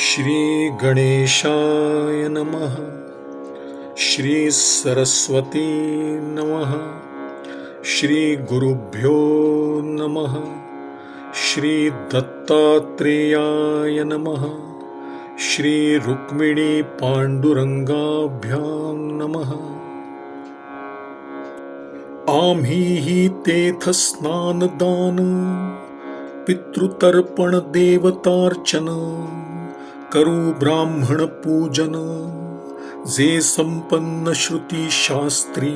श्री गणेशाय नमः। श्री सरस्वती नमः। श्री गुरुभ्यो नमः। श्री दत्तात्रेयाय नमः। श्री रुक्मिणी पांडुरंगाभ्यां नमः। आम्हीही तेथ स्नानदान पितृतर्पण देवतार्चन। करू ब्राह्मण पूजन जे संपन्न श्रुती शास्त्री.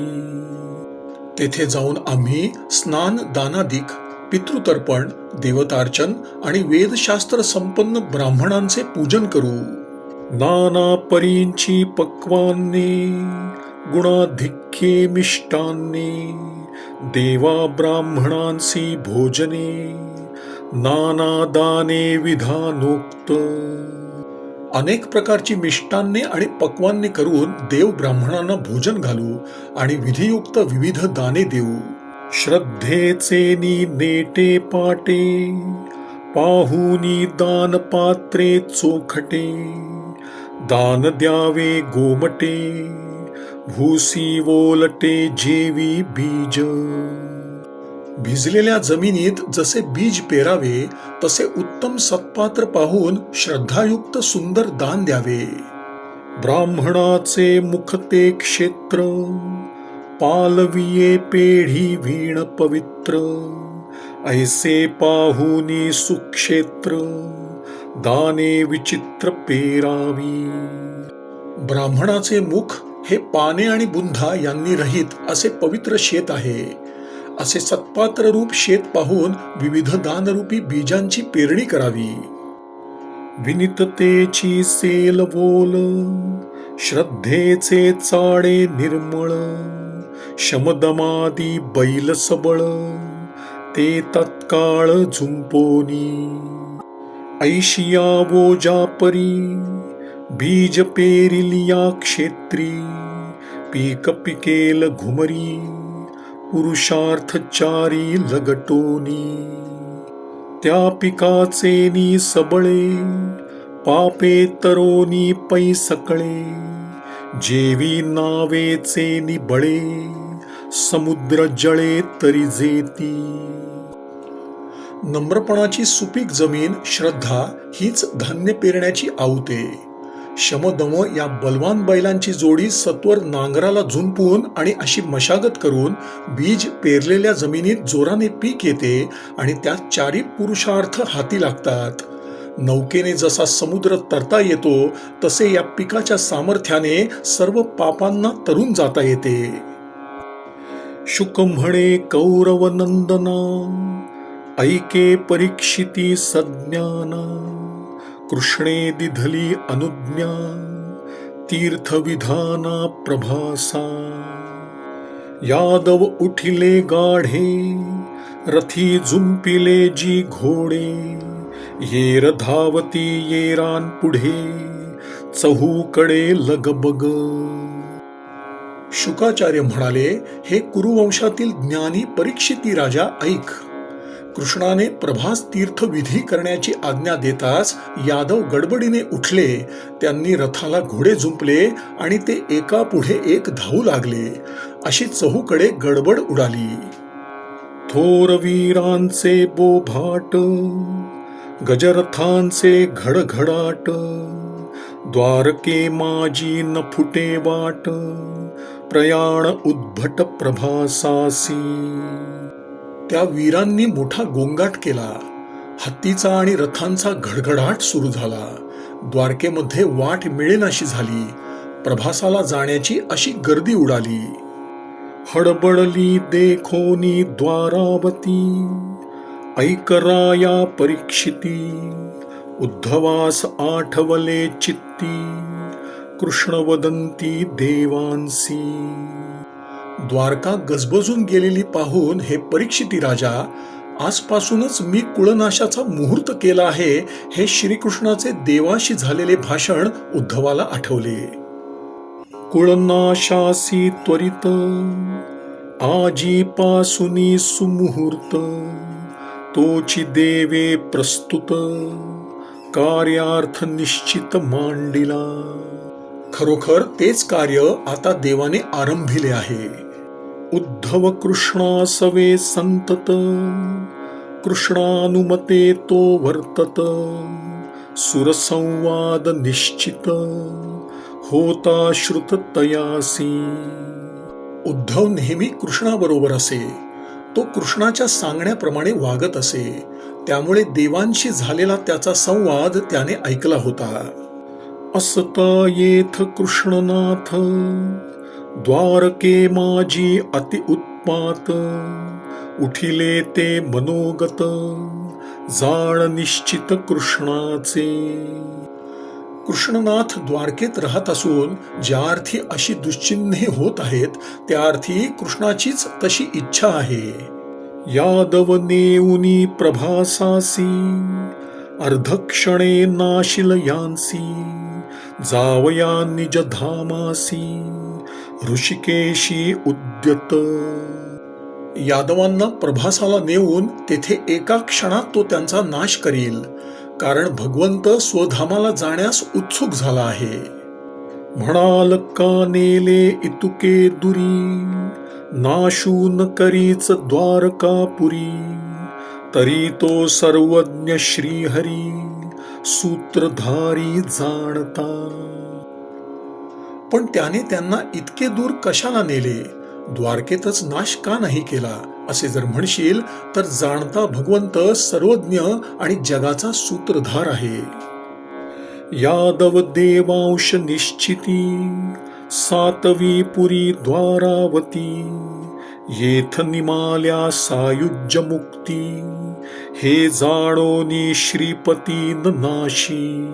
तेथे जाऊन आम्ही स्नान दानादिक पितृतर्पण देवतार्चन आणि वेदशास्त्र संपन्न ब्राह्मणांचे पूजन करू. नाना परींची पक्वान्ने गुणाधिक्ये मिष्टान्ने देवा ब्राह्मणांसी भोजने नाना दाने विधानोक्त. अनेक प्रकारची मिष्टान्ने आणि पक्वान्ने करून देव ब्राह्मणांना भोजन घालू आणि विधियुक्त विविध दाने देऊ. श्रद्धेचे नी नेटे पाटे पाहुनी दान पात्रे चोखटे दान द्यावे गोमटे भूसी वोलटे जेवी बीज. भिजलेल्या जमिनीत जसे बीज पेरावे तसे उत्तम सत्पात्र पाहून श्रद्धायुक्त सुंदर दान द्यावे. ब्राह्मणाचे मुखते क्षेत्र पालविये पेढी वीण पवित्र ऐसे पाहुनी सुक्षेत्र दाने विचित्र पेरावी. ब्राह्मणाचे मुख हे पाने आणि बुंधा यांनी रहित असे पवित्र शेत आहे. असे सत्पात्र रूप शेत पाहून विविध दानरूपी बीजांची पेरणी करावी. विनिततेची सेल बोल श्रद्धेचे चाडे निर्मळ शमदमादी बैल सबळ ते तत्काळ झुंपोनी. ऐशिया वोजापरी बीज पेरिलिया क्षेत्री पीक पिकेल घुमरी. पुरुषार्थचारी लगटोनी त्या पिकाचे नी सबळे पापे तरोनी पै सकळे जेवी नावेचे नि बळे समुद्र जळे तरी जेती. नम्रपणाची सुपीक जमीन श्रद्धा हीच धान्य पेरण्याची आवते. शमदम या बलवान बैलांची जोडी सत्वर नांगराला झुंपून आणि अशी मशागत करून बीज पेरलेल्या जमिनीत जोराने पीक येते आणि त्यात चारी पुरुषार्थ हाती लागतात. नौकेने जसा समुद्र तरता येतो तसे या पिकाच्या सामर्थ्याने सर्व पापांना तरून जाता येते. शुक म्हणे कौरव नंदना ऐके परीक्षिती सज्ञाना. कृष्णे दिधली अनुज्ञा तीर्थविधाना प्रभासा। यादव उठिले गाढे रथी झुंपिले जी घोडे येर धावती येरान पुढे चहूकडे लगबग। शुकाचार्य म्हणाले हे कुरुवंशातील ज्ञानी परीक्षिती राजा ऐक. कृष्णाने प्रभास तीर्थ विधी करण्याची आज्ञा देताच यादव गडबडीने उठले. त्यांनी रथाला घोडे झुंपले आणि ते एका पुढे एक धावू लागले. अशी चहूकडे गडबड उडाली. थोर वीरांचे बोभाट गजरथांचे घडघडाट द्वारके माझी न फुटे वाट प्रयाण उद्भट प्रभासासी. त्या वीरांनी मोठा गोंगाट केला. हत्तीचा आणि रथांचा घडघडाट सुरू झाला. द्वारकेमध्ये वाट मिळेनाशी झाली. प्रभासाला जाण्याची अशी गर्दी उडाली. हडबडली देखोनी द्वारावती. ऐकराया परीक्षिती. उद्धवास आठवले चित्ती. कृष्णवदंती देवांसी. द्वारका गजबजून गेलेली पाहून हे परीक्षिती राजा आजपासूनच मी कुळनाशाचा मुहूर्त केला आहे हे श्रीकृष्णाचे देवाशी झालेले भाषण उद्धवाला आठवले. कुळनाशासी त्वरित आजीपासूनी सुमुहूर्त तोची देवे प्रस्तुत कार्यार्थ निश्चित मांडिला. खरोखर तेच कार्य आता देवाने आरंभिले आहे. उद्धव कृष्णा सवे संतत कृष्णानुमते तो वर्तत सुरसंवाद निश्चित होता श्रुत तयासी उद्धव नेहमी कृष्णाबरोबर असे तो कृष्णाच्या सांगण्याप्रमाणे वागत असे त्यामुळे देवांशी झालेला त्याचा संवाद त्याने ऐकला होता. असता येथ कृष्णनाथ द्वारके माझी अति उत्पात उठिले ते मनोगत जाण निश्चित कृष्णाचे. कृष्णनाथ द्वारकेत राहत असून ज्या अर्थी अशी दुश्चिन्हे होत आहेत त्या अर्थी कृष्णाचीच तशी इच्छा आहे. यादव नेऊनी प्रभासासी अर्धक्षणे नाशिल यांसी. जावया निज धामासी ऋषिकेशी उद्यत। यादवांना प्रभासाला नेऊन तेथे एका क्षणात तो त्यांचा नाश करील कारण भगवंत स्वधामाला जाण्यास उत्सुक झाला आहे. म्हणाल का नेले इतुके दुरी नाशून करीच द्वारकापुरी तरी तो सर्वज्ञ श्रीहरी सूत्रधारी जाणता. पण त्याने त्यांना इतके दूर कशाला नेले? द्वारकेतच नाश का नाही केला? असे जर म्हणशील तर जाणता भगवंत सर्वज्ञ आणि जगाचा सूत्रधार आहे. यादव देवांश निश्चिती सातवी पुरी द्वारावती. येथ निमाल्या सायुज्य मुक्ती हे जाणोनी श्रीपती न नाशी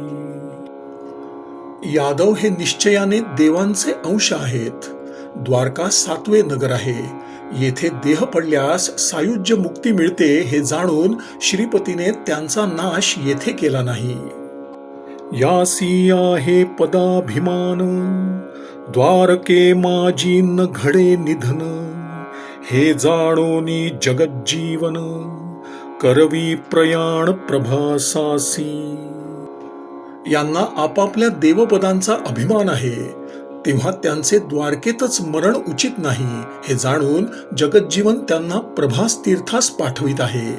यादव हे निश्चयाने देवांचे अंश आहेत. द्वारका सातवे नगर आहे. येथे देह पडल्यास सायुज्य मुक्ती मिळते हे जाणून श्रीपतीने त्यांचा नाश येथे केला नाही. यासी आहे पदाभिमान द्वारके माझी न घडे निधन. हे जाणोनी जगज्जीवन करवी प्रयाण प्रभासासी. यांना आपापल्या देवपदांचा अभिमान आहे तेव्हा त्यांचे द्वारकेतच मरण उचित नाही हे जाणून जगज्जीवन त्यांना प्रभास तीर्थास पाठवित आहे.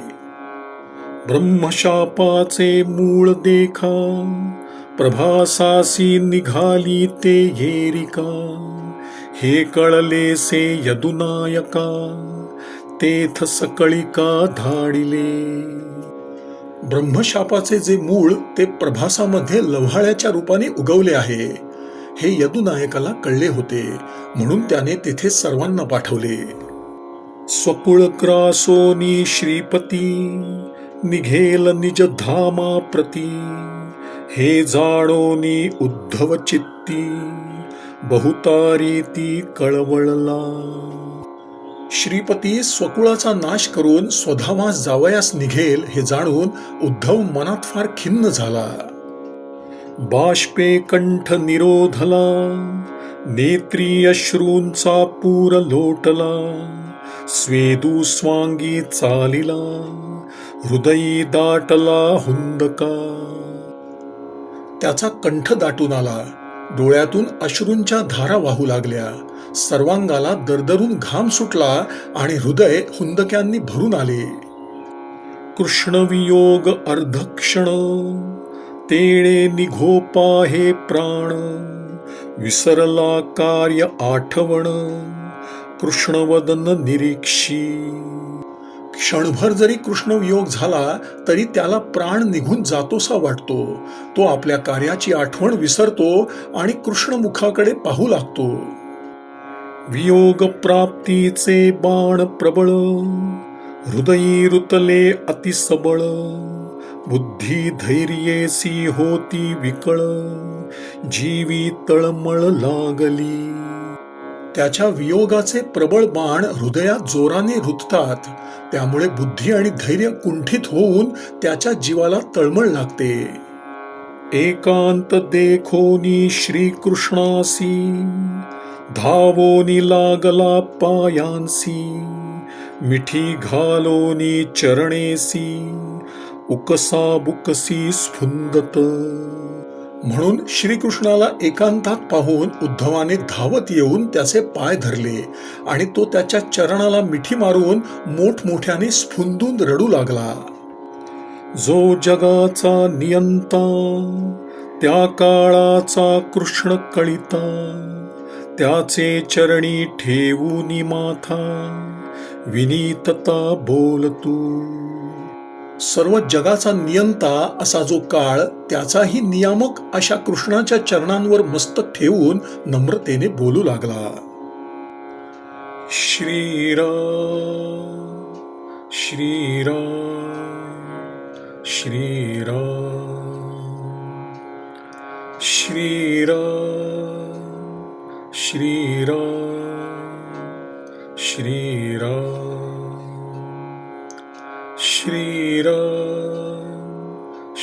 ब्रह्मशापाचे मूळ देखा प्रभासासी निघाली ते येरिका. हे कळलेसे यदुनायका तेथ सकळिका धाडिले. ब्रह्मशापाचे जे मूळ ते प्रभासामध्ये लव्हाळ्याच्या रूपाने उगवले आहे. हे यदुनायकाला कळले होते म्हणून त्याने तेथे सर्वांना पाठवले. स्वकुळ ग्रासोनी श्रीपती निघेल निज धामा प्रती. हे जाणोनी उद्धव चित्ती. बहुतारी ती कळवळला. श्रीपती स्वकुळाचा नाश करून स्वधावास जावयास निघेल हे जाणून उद्धव मनात फार खिन्न झाला. बाष्पे कंठ निरोधला नेत्री अश्रूंचा पूर लोटला स्वेदू स्वांगी चालिला हृदयी दाटला हुंदका. त्याचा कंठ दाटून आला. डोळ्यातून अश्रूंच्या धारा वाहू लागल्या. सर्वांगाला दरदरून घाम सुटला आणि हृदय हुंदक्यांनी भरून आले. कृष्ण वियोग अर्धक्षण तेणे निघोपा हे प्राण विसरला कार्य आठवण कृष्णवदन निरीक्षी. क्षणभर जरी कृष्ण वियोग झाला तरी त्याला प्राण निघून जातोसा वाटतो. तो आपल्या कार्याची आठवण विसरतो आणि कृष्ण मुखाकडे पाहू लागतो. वियोग प्राप्तीचे बाण प्रबळ हृदयी रुतले अतिसबळ बुद्धी धैर्येसी होती विकळ जीवी तळमळ लागली. त्याच्या वियोगाचे प्रबळ बाण हृदयात जोराने रुततात. त्यामुळे बुद्धी आणि धैर्य कुंठित होऊन त्याच्या जीवाला तळमळ लागते. एकांत देखोनी श्रीकृष्णासी धावोनी लागला पायांसी मिठी घालोनी चरणेसी उकसा बुकसी स्फुंदत म्हणून श्रीकृष्णाला एकांतात पाहून उद्धवाने धावत येऊन त्याचे पाय धरले आणि तो त्याच्या चरणाला मिठी मारून मोठमोठ्याने स्फुंदून रडू लागला. जो जगाचा नियंता त्या काळाचा कृष्ण कळिता त्याचे चरणी ठेवूनी माथा विनीतता बोलतू सर्व जगाचा नियंता असा जो काळ त्याचाही नियामक अशा कृष्णाच्या चरणांवर मस्तक ठेवून नम्रतेने बोलू लागला. श्रीराम श्रीराम श्रीराम श्रीराम श्रीराम श्री